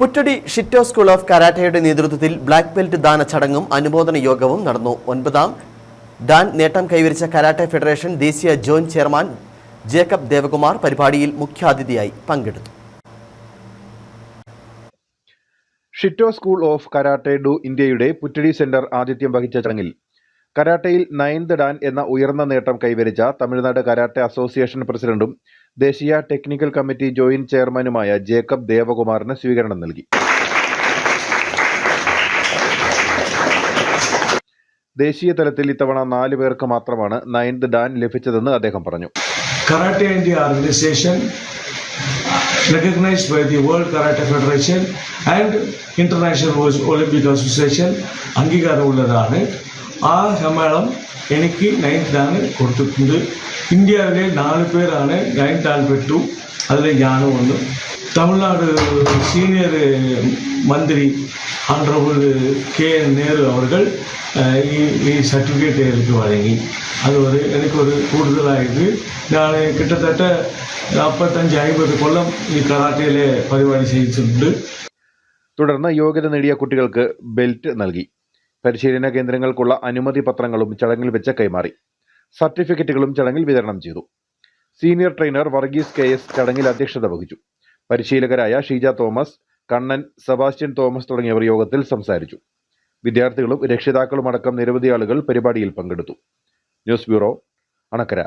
Puttady Shito school of കരാട്ടയുടെ നേതൃത്വത്തിൽ black belt ദാന ചടങ്ങും അനുമോദന യോഗവും നടന്നു. ഒൻപതാം ഡാൻ നേട്ടം കൈവരിച്ച കരാട്ടെ ഫെഡറേഷൻ ദേശീയ ജോയിന്റ് ചെയർമാൻ ജേക്കബ് ദേവകുമാർ പരിപാടിയിൽ മുഖ്യാതിഥിയായി പങ്കെടുത്തു. Shito school of karate do ഇന്ത്യയുടെ പുറ്റടി സെന്റർ ആതിഥ്യം വഹിച്ച ചടങ്ങിൽ കരാട്ടയിൽ നയൻത് ഡാൻ എന്ന ഉയർന്ന നേട്ടം കൈവരിച്ച തമിഴ്നാട് കരാട്ടെ അസോസിയേഷൻ പ്രസിഡന്റും ദേശീയ ടെക്നിക്കൽ കമ്മിറ്റി ജോയിന്റ് ചെയർമാനുമായ ജേക്കബ് ദേവകുമാറിന് സ്വീകരണം നൽകി. ദേശീയ തലത്തിൽ ഇത്തവണ നാല് പേർക്ക് മാത്രമാണ് നയൻത് ഡാൻ ലഭിച്ചതെന്ന് അദ്ദേഹം പറഞ്ഞു. Karate India organisation recognized by the World Karate Federation and International Olympic Association അംഗീകാരമുള്ളതാണ്. ആ ശമ്പളം എനിക്ക് നയൻത്താണ് കൊടുത്തിട്ടുണ്ട് ഇന്ത്യയിലെ നാല് പേരാണ് നയൻത്താണ് പെട്ടു അതിൽ ഞാനും ഒന്ന് தமிழ்நாடு சீனியர் மந்திரி ஆண்டரபுள் கே நேரு அவர்கள் சர்டிஃபிகேட் எனக்கு வழங்கி அது ஒரு எனக்கு ஒரு கூடுதலாக இது நான் கிட்டத்தட்ட நாற்பத்தஞ்சு ஐம்பது கொല്ലം ഈ കറാട്ടയിലെ പരിപാടി ചെയ്തിട്ടുണ്ട് തുടർന്ന് യോഗ്യത നേടിയ കുട്ടികൾക്ക് ബെൽറ്റ് നൽകി പരിശീലന കേന്ദ്രങ്ങൾക്കുള്ള അനുമതി പത്രങ്ങളും ചടങ്ങിൽ വെച്ച് കൈമാറി. സർട്ടിഫിക്കറ്റുകളും ചടങ്ങിൽ വിതരണം ചെയ്തു. Senior trainer Varghese K S ചടങ്ങിൽ അധ്യക്ഷത വഹിച്ചു. പരിശീലകരായ Sheeja Thomas Kannan Sebastian Thomas തുടങ്ങിയവർ യോഗത്തിൽ സംസാരിച്ചു. വിദ്യാർത്ഥികളും രക്ഷിതാക്കളും അടക്കം നിരവധി ആളുകൾ പരിപാടിയിൽ പങ്കെടുത്തു. News bureau Anakkara.